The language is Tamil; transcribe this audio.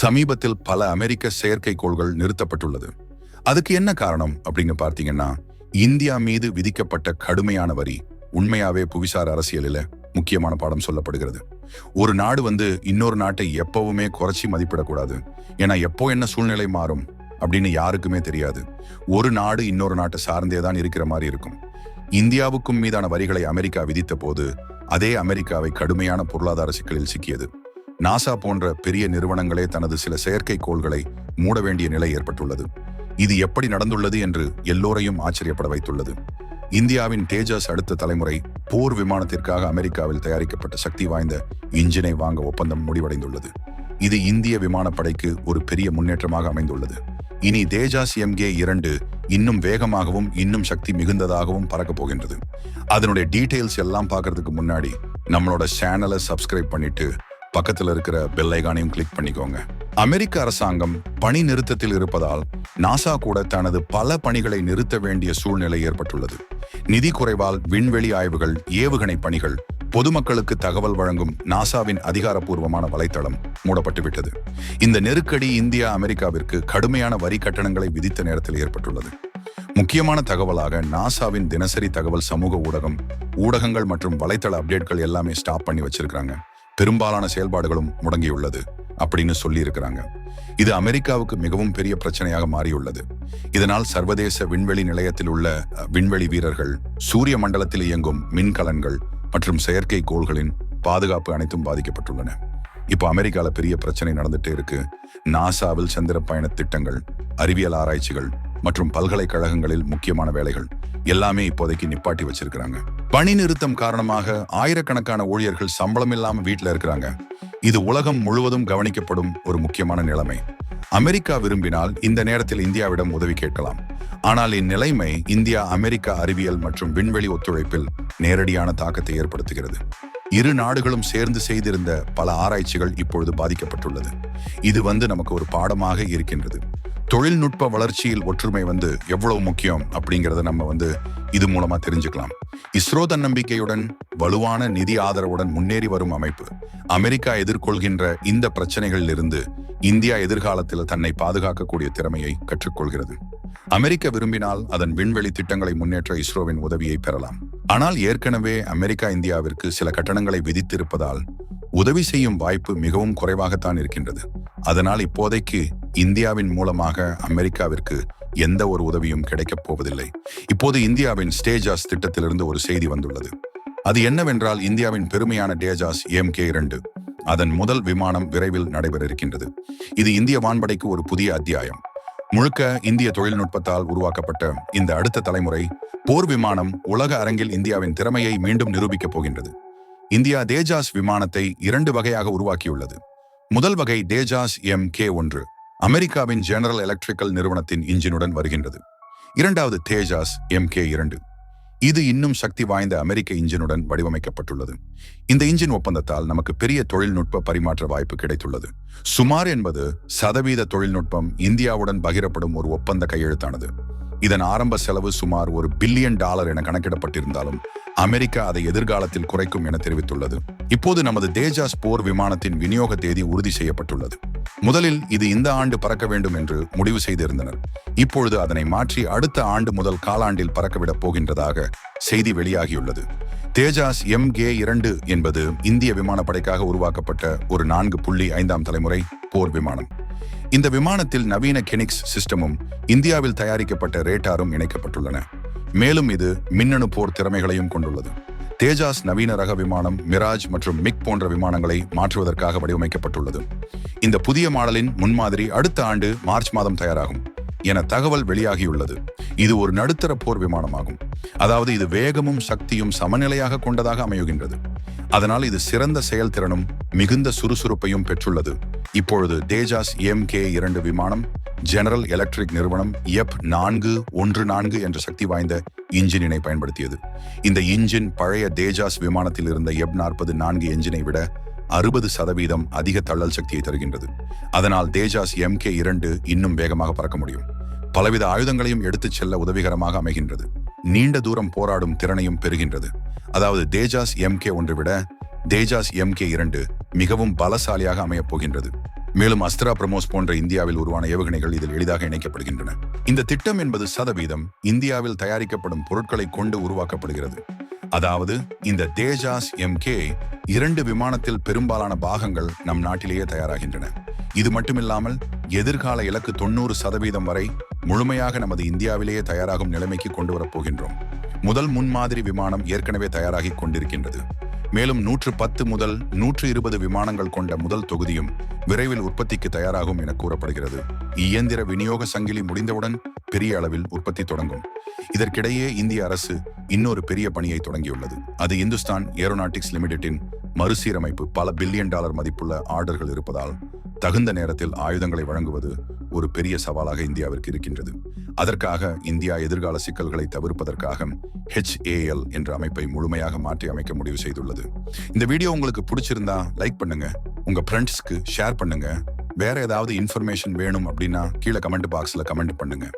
சமீபத்தில் பல அமெரிக்க செயற்கைக்கோள்கள் நிறுத்தப்பட்டுள்ளது. அதுக்கு என்ன காரணம் அப்படின்னு பார்த்தீங்கன்னா இந்தியா மீது விதிக்கப்பட்ட கடுமையான வரி உண்மையாவே புவிசார் அரசியலில் முக்கியமான பாடம் சொல்லப்படுகிறது. ஒரு நாடு வந்து இன்னொரு நாட்டை எப்பவுமே குறைச்சி மதிப்பிடக்கூடாது. ஏன்னா எப்போ என்ன சூழ்நிலை மாறும் அப்படின்னு யாருக்குமே தெரியாது. ஒரு நாடு இன்னொரு நாட்டை சார்ந்தே தான் இருக்கிற மாதிரி இருக்கும். இந்தியாவுக்கும் மீதான வரிகளை அமெரிக்கா விதித்த போது அதே அமெரிக்காவை கடுமையான பொருளாதார சிக்கலில் சிக்கியது. நாசா போன்ற பெரிய நிறுவனங்களே தனது சில செயற்கைக்கோள்களை மூட வேண்டிய நிலை ஏற்பட்டுள்ளது. இது எப்படி நடந்துள்ளது என்று எல்லோரையும் ஆச்சரியப்பட வைத்துள்ளது. இந்தியாவின் தேஜஸ் அடுத்த தலைமுறை போர் விமானத்திற்காக அமெரிக்காவில் தயாரிக்கப்பட்ட சக்தி வாய்ந்த இன்ஜினை வாங்க ஒப்பந்தம் முடிவடைந்துள்ளது. இது இந்திய விமானப்படைக்கு ஒரு பெரிய முன்னேற்றமாக அமைந்துள்ளது. இனி தேஜாஸ் எம்கே இரண்டு இன்னும் வேகமாகவும் இன்னும் சக்தி மிகுந்ததாகவும் பறக்கப் போகின்றது. அதனுடைய டீடைல்ஸ் எல்லாம் பார்க்கறதுக்கு முன்னாடி நம்மளோட சேனலை சப்ஸ்கிரைப் பண்ணிட்டு பக்கத்தில் இருக்கிற பெல்லைகானையும் கிளிக் பண்ணிக்கோங்க. அமெரிக்க அரசாங்கம் பணி நிறுத்தத்தில் இருப்பதால் நாசா கூட தனது பல பணிகளை நிறுத்த வேண்டிய சூழ்நிலை ஏற்பட்டுள்ளது. நிதி குறைவால் விண்வெளி ஆய்வுகள் ஏவுகணை பணிகள் பொதுமக்களுக்கு தகவல் வழங்கும் நாசாவின் அதிகாரப்பூர்வமான வலைத்தளம் மூடப்பட்டுவிட்டது இந்த நெருக்கடி இந்தியா அமெரிக்காவிற்கு கடுமையான வரி கட்டணங்களை விதித்த நேரத்தில் ஏற்பட்டுள்ளது. முக்கியமான தகவலாக நாசாவின் தினசரி தகவல் சமூக ஊடகம் ஊடகங்கள் மற்றும் வலைத்தள அப்டேட்கள் எல்லாமே ஸ்டாப் பண்ணி வச்சிருக்காங்க பெரும்பாலான செயல்பாடுகளும் முடங்கியுள்ளது அப்படின்னு சொல்லியிருக்கிறாங்க. இது அமெரிக்காவுக்கு மிகவும் பெரிய பிரச்சனையாக மாறியுள்ளது. இதனால் சர்வதேச விண்வெளி நிலையத்தில் உள்ள விண்வெளி வீரர்கள் சூரிய மண்டலத்தில் இயங்கும் மின்கலன்கள் மற்றும் செயற்கை கோள்களின் பாதுகாப்பு அனைத்தும் பாதிக்கப்பட்டுள்ளன. இப்போ அமெரிக்கால பெரிய பிரச்சனை நடந்துட்டே இருக்கு. நாசாவில் சந்திர பயண திட்டங்கள் அறிவியல் ஆராய்ச்சிகள் மற்றும் பல்கலைக்கழகங்களில் முக்கியமான வேலைகள் எல்லாமே இப்போதைக்கு நிப்பாட்டி வச்சிருக்கிறாங்க. பணி நிறுத்தம் காரணமாக ஆயிரக்கணக்கான ஊழியர்கள் சம்பளம் இல்லாம வீட்டில் இருக்கிறாங்க. இது உலகம் முழுவதும் கவனிக்கப்படும் ஒரு முக்கியமான நிலைமை. அமெரிக்கா விரும்பினால் இந்த நேரத்தில் இந்தியாவிடம் உதவி கேட்கலாம். ஆனால் இந்நிலைமை இந்தியா அமெரிக்கா அறிவியல் மற்றும் விண்வெளி ஒத்துழைப்பில் நேரடியான தாக்கத்தை ஏற்படுத்துகிறது. இரு நாடுகளும் சேர்ந்து செய்திருந்த பல ஆராய்ச்சிகள் இப்பொழுது பாதிக்கப்பட்டுள்ளது. இது வந்து நமக்கு ஒரு பாடமாக இருக்கின்றது. தொழில்நுட்ப வளர்ச்சியில் ஒற்றுமை வந்து எவ்வளவு முக்கியம் அப்படிங்கறத நம்ம வந்து இது மூலமா தெரிஞ்சுக்கலாம். இஸ்ரோ தன்னம்பிக்கையுடன் வலுவான நிதி ஆதரவுடன் முன்னேறி வரும் அமைப்பு. அமெரிக்கா எதிர்கொள்கின்ற இந்த பிரச்சனைகளில் இருந்து இந்தியா எதிர்காலத்தில் தன்னை பாதுகாக்கக்கூடிய திறமையை கற்றுக்கொள்கிறது. அமெரிக்க விரும்பினால் அதன் விண்வெளி திட்டங்களை முன்னேற்ற இஸ்ரோவின் உதவியை பெறலாம். ஆனால் ஏற்கனவே அமெரிக்கா இந்தியாவிற்கு சில கட்டணங்களை விதித்திருப்பதால் உதவி செய்யும் வாய்ப்பு மிகவும் குறைவாகத்தான் இருக்கின்றது. அதனால் இப்போதைக்கு இந்தியாவின் மூலமாக அமெரிக்காவிற்கு எந்த ஒரு உதவியும் கிடைக்கப் போவதில்லை. இப்போது இந்தியாவின் ஸ்டேஜாஸ் திட்டத்திலிருந்து ஒரு செய்தி வந்துள்ளது. அது என்னவென்றால் இந்தியாவின் பெருமையான டேஜாஸ் எம் கே இரண்டு. அதன் முதல் விமானம் விரைவில் நடைபெற இருக்கின்றது. இது இந்திய வான்படைக்கு ஒரு புதிய அத்தியாயம். முழுக்க இந்திய தொழில்நுட்பத்தால் உருவாக்கப்பட்ட இந்த அடுத்த தலைமுறை போர் விமானம் உலக அரங்கில் இந்தியாவின் திறமையை மீண்டும் நிரூபிக்கப் போகின்றது. இந்தியா தேஜாஸ் விமானத்தை இரண்டு வகையாக உருவாக்கியுள்ளது. முதல் வகை தேஜாஸ் எம் கே ஒன்று அமெரிக்காவின் ஜெனரல் எலக்ட்ரிக்கல் நிறுவனத்தின் இன்ஜினுடன் வருகின்றது. இரண்டாவது தேஜாஸ் எம் கே இரண்டு இது இன்னும் சக்தி வாய்ந்த அமெரிக்க இன்ஜினுடன் வடிவமைக்கப்பட்டுள்ளது. இந்த இன்ஜின் ஒப்பந்தத்தால் நமக்கு பெரிய தொழில்நுட்ப பரிமாற்ற வாய்ப்பு கிடைத்துள்ளது. சுமார் என்பது சதவீத தொழில்நுட்பம் இந்தியாவுடன் பகிரப்படும் ஒரு ஒப்பந்த கையெழுத்தானது. இதன் ஆரம்ப செலவு சுமார் ஒரு பில்லியன் டாலர் என கணக்கிடப்பட்டிருந்தாலும் அமெரிக்கா அதை எதிர்காலத்தில் குறைக்கும் என தெரிவித்துள்ளது. இப்போது நமது தேஜாஸ் போர் விமானத்தின் விநியோக தேதி உறுதி செய்யப்பட்டுள்ளது. முதலில் இது இந்த ஆண்டு பறக்க வேண்டும் என்று முடிவு செய்திருந்தனர். இப்பொழுது அதனை மாற்றி அடுத்த ஆண்டு முதல் காலாண்டில் பறக்கவிடப் போகின்றதாக செய்தி வெளியாகியுள்ளது. தேஜாஸ் எம் கே இரண்டு என்பது இந்திய விமானப்படைக்காக உருவாக்கப்பட்ட ஒரு நான்கு புள்ளி ஐந்தாம் தலைமுறை போர் விமானம். இந்த விமானத்தில் நவீன கெனிக்ஸ் சிஸ்டமும் இந்தியாவில் தயாரிக்கப்பட்ட ரேட்டாரும் இணைக்கப்பட்டுள்ளன. மேலும் இது மின்னணு போர் திறமைகளையும் கொண்டுள்ளது. தேஜாஸ் நவீன ரக விமானம் மிராஜ் மற்றும் மிக் போன்ற விமானங்களை மாற்றுவதற்காக வடிவமைக்கப்பட்டுள்ளது. இந்த புதிய மாடலின் முன்மாதிரி அடுத்த ஆண்டு மார்ச் மாதம் தயாராகும். என தகவல் வெளியாகியுள்ளது. இது ஒரு நடுத்தர போர் விமானமாகும். அதாவது இது வேகமும் சக்தியும் சமநிலையாக கொண்டதாக அமையுகின்றது. அதனால் இது சிறந்த செயல்திறனும் மிகுந்த சுறுசுறுப்பையும் பெற்றுள்ளது. இப்பொழுது தேஜாஸ் எம் கே இரண்டு விமானம் ஜெனரல் எலக்ட்ரிக் நிறுவனம் எப் நான்கு ஒன்று நான்கு என்ற சக்தி வாய்ந்த இன்ஜினினை பயன்படுத்தியது. இந்த இன்ஜின் பழைய தேஜாஸ் விமானத்தில் இருந்த எப் நாற்பது நான்கு என்ஜினை விட அறுபது சதவீதம் அதிக தள்ளல் சக்தியை தருகின்றது. அதனால் தேஜாஸ் எம் கே இரண்டு இன்னும் வேகமாக பறக்க முடியும். பலவித ஆயுதங்களையும் எடுத்துச் செல்ல உதவிகரமாக அமைகின்றது. நீண்ட தூரம் போராடும் திறனையும் பெறுகின்றது. அதாவது தேஜாஸ் எம்கே ஒன்று விட தேஜாஸ் எம்கே இரண்டு மிகவும் பலசாலியாக அமையப் போகின்றது. மேலும் அஸ்திரா பிரமோஸ் போன்ற இந்தியாவில் உருவான ஏவுகணைகள் இதில் எளிதாக இணைக்கப்படுகின்றன. இந்த திட்டம் என்பது சதவீதம் இந்தியாவில் தயாரிக்கப்படும் பொருட்களை கொண்டு உருவாக்கப்படுகிறது. அதாவது இந்த தேஜாஸ் எம்கே இரண்டு விமானத்தில் பெரும்பாலான பாகங்கள் நம் நாட்டிலேயே தயாராகின்றன. இது மட்டுமில்லாமல் எதிர்கால இலக்கு தொண்ணூறு சதவீதம் வரை முழுமையாக நமது இந்தியாவிலேயே தயாராகும் நிலைமைக்கு கொண்டு வரப்போகின்றோம் முதல் முன்மாதிரி விமானம் ஏற்கனவே தயாராகி கொண்டிருக்கின்றது. மேலும் நூற்று பத்து முதல் நூற்று இருபது விமானங்கள் கொண்ட முதல் தொகுதியும் விரைவில் உற்பத்திக்கு தயாராகும் என கூறப்படுகிறது. இயந்திர விநியோக சங்கிலி முடிந்தவுடன் பெரிய அளவில் உற்பத்தி தொடங்கும். இதற்கிடையே இந்திய அரசு இன்னொரு பெரிய பணியை தொடங்கியுள்ளது. அது இந்துஸ்தான் ஏரோநாட்டிக்ஸ் லிமிடெட்டின் மறுசீரமைப்பு பல பில்லியன் டாலர் மதிப்புள்ள ஆர்டர்கள் இருப்பதால் தகுந்த நேரத்தில் ஆயுதங்களை வழங்குவது ஒரு பெரிய சவாலாக இந்தியாவிற்கு இருக்கின்றது. அதற்காக இந்தியா எதிர்கால சிக்கல்களை தவிர்ப்பதற்காக ஹெச்ஏஎல் என்ற அமைப்பை முழுமையாக மாற்றி அமைக்க முடிவு செய்துள்ளது. இந்த வீடியோ உங்களுக்கு பிடிச்சிருந்தா லைக் பண்ணுங்க. உங்க ஃப்ரெண்ட்ஸ்க்கு ஷேர் பண்ணுங்க. வேற ஏதாவது இன்ஃபர்மேஷன் வேணும் அப்படின்னா கீழே கமெண்ட் பாக்ஸில் கமெண்ட் பண்ணுங்க.